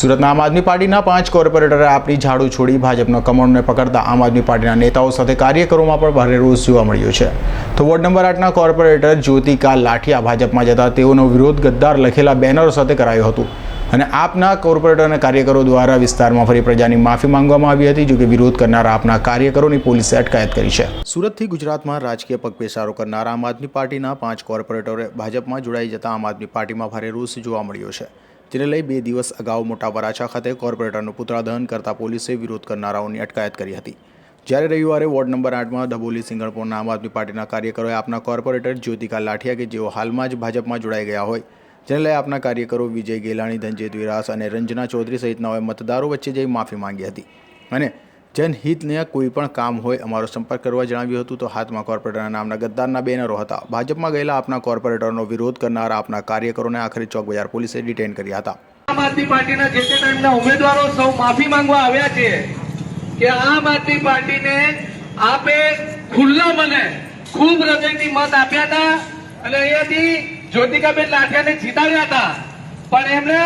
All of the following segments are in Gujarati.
સુરતના આમ આદમી પાર્ટીના પાંચ કોર્પોરેટરે આપણી ઝાડુ છોડી ભાજપનો કમળને પકડતા આમ આદમી પાર્ટીના નેતાઓ સાથે કાર્યકરોમાં પણ ભારે રોષ જોવા મળ્યો છે. તો વોર્ડ નંબર આઠના કોર્પોરેટર જ્યોતિકા લાઠિયા ભાજપમાં જતા તેઓનો વિરોધ ગદ્દાર લખેલા બેનરો સાથે કરાયો હતો. અને આપના કોર્પોરેટર અને કાર્યકરો દ્વારા વિસ્તારમાં ફરી પ્રજાની માફી માંગવામાં આવી હતી, જોકે વિરોધ કરનારા આપના કાર્યકરોની પોલીસે અટકાયત કરી છે. સુરતથી ગુજરાતમાં રાજકીય પગપેસારો કરનાર આમ આદમી પાર્ટીના પાંચ કોર્પોરેટરે ભાજપમાં જોડાઈ જતા આમ આદમી પાર્ટીમાં ભારે રોષ જોવા મળ્યો છે. જેને લઈ બે દિવસ અગાઉ મોટા વરાછા ખાતે કોર્પોરેટરનું પુતળા દહન કરતા પોલીસે વિરોધ કરનારાઓની અટકાયત કરી હતી. જ્યારે રવિવારે વોર્ડ નંબર આઠમાં ડભોલી સિંગણપુરના આમ આદમી પાર્ટીના કાર્યકરોએ આપના કોર્પોરેટર જ્યોતિકા લાઠિયા કે જેઓ હાલમાં જ ભાજપમાં જોડાઈ ગયા હોય, જેને લઈ આપના કાર્યકરો વિજય ગેલાણી, ધનજીત વિરાસ અને રંજના ચૌધરી સહિતનાઓએ મતદારો વચ્ચે જઈ માફી માંગી હતી. અને જનહિતને કોઈ પણ કામ હોય અમારો સંપર્ક કરવા જણાવ્યું હતું, તો હાથમાં કોર્પોરેટરના નામના ગદ્દારના બેનરો હતા. ભાજપમાં ગયેલા આપના કોર્પોરેટરનો વિરોધ કરનારા આપના કાર્યકરોને આખરે ચોક બજાર પોલીસે ડિટેન કર્યા હતા. આમ આદમી પાર્ટીના જે ટાઈમના ઉમેદવારો સૌ માફી માંગવા આવ્યા છે કે આમ આદમી પાર્ટીને આપે ખુલ્લા મને ખૂબ હૃદયથી મત આપ્યા હતા અને અહીંયાથી જ્યોતિકાબેન લાઠિયાને જીતાડ્યા હતા. પણ એમણે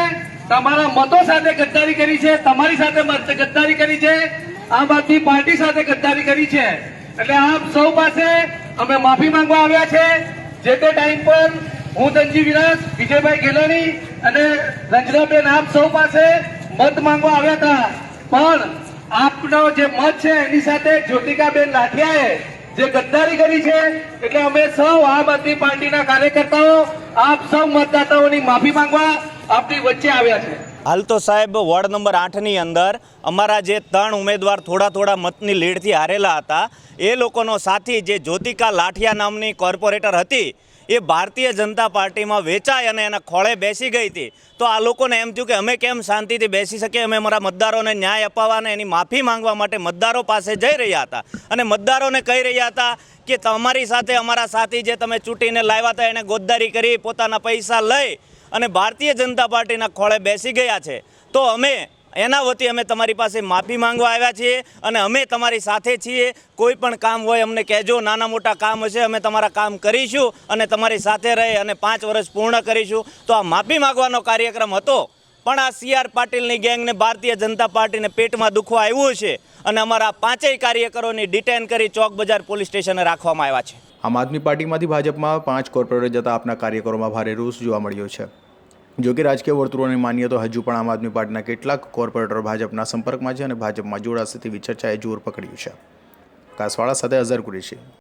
તમારા મતો સાથે ગદ્દારી કરી છે, તમારી સાથે ગદ્દારી કરી છે આમ આદમી પાર્ટી સાથે ગદ્દારી કરી છે. એટલે આપ સૌ પાસે અમે માફી માંગવા આવ્યા છે. જે તે ટાઈમ પર હું ધનજી વિરાસ વિજયભાઈ ગેલાણી અને રંજનાબેન આપ સૌ પાસે મત માંગવા આવ્યા હતા. પણ આપનો જે મત છે એની સાથે જ્યોતિકાબેન લાઠિયાએ જે ગદ્દારી કરી છે, એટલે અમે સૌ આમ આદમી પાર્ટીના કાર્યકર્તાઓ, આપ સૌ મતદાતાઓની માફી માંગવા આપની વચ્ચે આવ્યા છે. હાલ તો સાહેબ વોર્ડ નંબર આઠની અંદર અમારા જે ત્રણ ઉમેદવાર થોડા થોડા મતની લીડથી હારેલા હતા, એ લોકોનો સાથી જે જ્યોતિકા લાઠિયા નામની કોર્પોરેટર હતી, એ ભારતીય જનતા પાર્ટીમાં વેચાઈ અને એના ખોળે બેસી ગઈ હતી. તો આ લોકોને એમ થયું કે અમે કેમ શાંતિથી બેસી શકીએ? અમે અમારા મતદારોને ન્યાય અપાવવા અને એની માફી માંગવા માટે મતદારો પાસે જઈ રહ્યા હતા. અને મતદારોને કહી રહ્યા હતા કે તમારી સાથે અમારા સાથી જે તમે ચૂંટીને લાવ્યા હતા, એને ગોદદારી કરી, પોતાના પૈસા લઈ અને ભારતીય જનતા પાર્ટીના ખોળે બેસી ગયા છે. તો અમે એના વતી અમે તમારી પાસે માફી માંગવા આવ્યા છીએ અને અમે તમારી સાથે છીએ. કોઈ પણ કામ હોય અમને કહેજો. નાના મોટા કામ હશે, અમે તમારા કામ કરીશું અને તમારી સાથે રહી અને પાંચ વર્ષ પૂર્ણ કરીશું. તો આ માફી માંગવાનો કાર્યક્રમ હતો. પણ આ સી આર પાટીલની ગેંગને ભારતીય જનતા પાર્ટીને પેટમાં દુખવા આવ્યું છે અને અમારા પાંચેય કાર્યકરોની ડિટેન કરી ચોક બજાર પોલીસ સ્ટેશને રાખવામાં આવ્યા છે. આમ આદમી પાર્ટીમાંથી ભાજપમાં પાંચ કોર્પોરેટર જતા આપના કાર્યકરોમાં ભારે રોષ જોવા મળ્યો છે. જો કે રાજકીય વર્તુળોને માનીએ તો હજુ પણ આમ આદમી પાર્ટીના કેટલાક કોર્પોરેટર ભાજપના સંપર્કમાં છે અને ભાજપમાં જોડાશે તેવી ચર્ચાએ જોર પકડ્યું છે. કાસવાળા સાથે અઝર કુરેશી.